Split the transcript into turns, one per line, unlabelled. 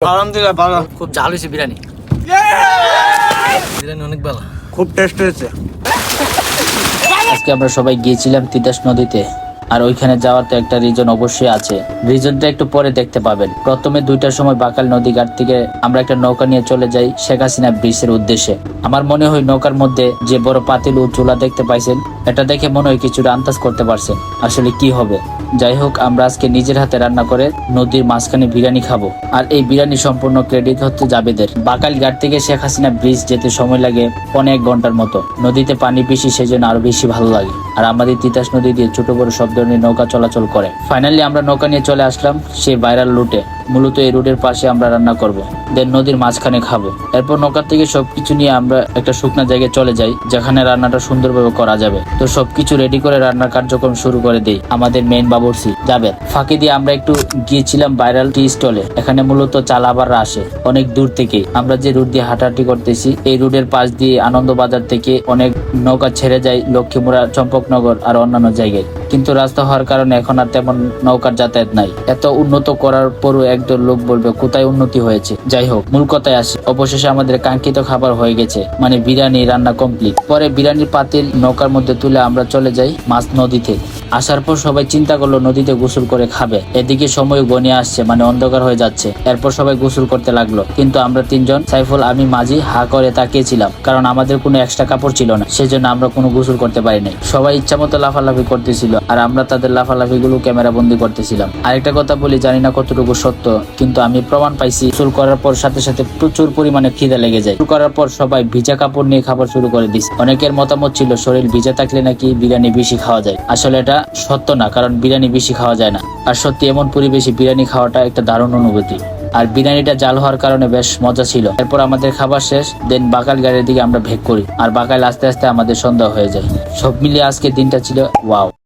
আলহামদুলিল্লাহ ভালো।
খুব ঝাল হয়েছে বিরিয়ানি। বিরিয়ানি অনেক ভালো।
খুব টেস্ট হয়েছে।
আজকে আমরা সবাই গিয়েছিলাম তিতাস নদীতে। আর ওইখানে যাওয়ার তো একটা রিজন অবশ্যই আছে। রিজনটা একটু পরে দেখতে পাবেন। প্রথমে দুইটার সময় বাকাল নদী ঘাট থেকে আমরা একটা নৌকা নিয়ে চলে যাই শেখ হাসিনা ব্রিজের উদ্দেশ্যে। আমার মনে হয় নৌকার মধ্যে যে বড় পাতিল ও চুলা দেখতে পাইছেন, এটা দেখে মনে হয় কিছুটা আন্দাজ করতে পারছেন, আসলে কি হবে। যাই হোক, আমরা আজকে নিজের হাতে রান্না করে নদীর মাঝখানে বিরিয়ানি খাব। আর এই বিরিয়ানি সম্পূর্ণ ক্রেডিট হচ্ছে জাবেদের। বাকাল ঘাট থেকে শেখ হাসিনা ব্রিজ যেতে সময় লাগে অনেক ঘণ্টার মতো। নদীতে পানি বেশি সেজন্য আরও বেশি ভালো লাগে। আর আমাদের তিতাস নদী দিয়ে ছোট বড় সব ধরনের নৌকা চলাচল করে। ফাইনালি আমরা নৌকা নিয়ে চলে আসলাম সেই ভাইরাল রুটে মূলত এই রোডের পাশে আমরা রান্না করব। দেন নদীর মাঝখানে খাব। এরপর নৌকার থেকে সবকিছু নিয়ে আমরা একটা শুকনা জায়গায় চলে যাই, যেখানে রান্নাটা সুন্দরভাবে করা যাবে। তো সবকিছু রেডি করে রান্নার কার্যক্রম শুরু করে দেই আমাদের মেইন বাবুরসি যাবে ফাঁকি দিয়ে আমরা একটু গিয়েছিলাম ভাইরাল টি স্টলে এখানে মূলত চালাবাররা আসে, অনেক দূর থেকে। আমরা যে রুট দিয়ে হাঁটাহাঁটি করতেছি, এই রুটের পাশ দিয়ে আনন্দবাজার থেকে অনেক নৌকা ছেড়ে যায় লক্ষ্মীমুড়া, চম্পকনগর আর অন্যান্য জায়গায়। কিন্তু রাস্তা হওয়ার কারণে এখন আর তেমন নৌকার যাতায়াত নাই। এত উন্নত করার পরও একদল লোক বলবে, কোথায় উন্নতি হয়েছে? যাই হোক, মূল কথায় আসি। অবশেষে আমাদের কাঙ্ক্ষিত খাবার হয়ে গেছে। মানে বিরিয়ানি রান্না কমপ্লিট পরে বিরিয়ানির পাতিল নৌকার মধ্যে তুলে আমরা চলে যাই মাছ নদীতে। আসার পর সবাই চিন্তা করল, নদীতে গোসল করে খাবে। এদিকে সময় গনিয়ে আসছে মানে অন্ধকার হয়ে যাচ্ছে। এরপর সবাই গোসল করতে লাগল। কিন্তু আমরা তিনজন, সাইফুল, আমি, মাঝি, হা করে তাকিয়েছিলাম কারণ আমাদের কোনো এক্সট্রা কাপড় ছিল না, সেজন্য আমরা কোনো গোসল করতে পারিনি। সবাই ইচ্ছা মতো লাফালাফি করতেছিল, আর আমরা তাদের লাফালাফি গুলো ক্যামেরা বন্দি করতেছিলাম। আরেকটা কথা বলি, জানি না কতটুকু সত্য, কিন্তু আমি প্রমাণ পাইছি, গোসল করার পর সাথে সাথে প্রচুর পরিমাণে খিদে লেগে যায়। গোসল করার পর সবাই ভিজা কাপড় নিয়ে খাবার শুরু করে দিস অনেকের মতামত ছিল, শরীর ভিজা থাকলে নাকি বিরিয়ানি বেশি খাওয়া যায়। আসলে এটা সত্য না, কারণ বিরিয়ানি বেশি খাওয়া যায় না। আর সত্যি, এমন পরিবেশে বিরিয়ানি খাওয়াটা একটা দারুণ অনুভূতি। আর বিরিয়ানিটা জাল হওয়ার কারণে বেশ মজা ছিল। এরপর আমাদের খাবার শেষ, দেন বাকাল গাড়ির দিকে আমরা ভেগ করি। আর বাকাল আস্তে আস্তে আমাদের সন্ধ্যা হয়ে যায়। সব মিলিয়ে আজকে দিনটা ছিল, ওয়াও।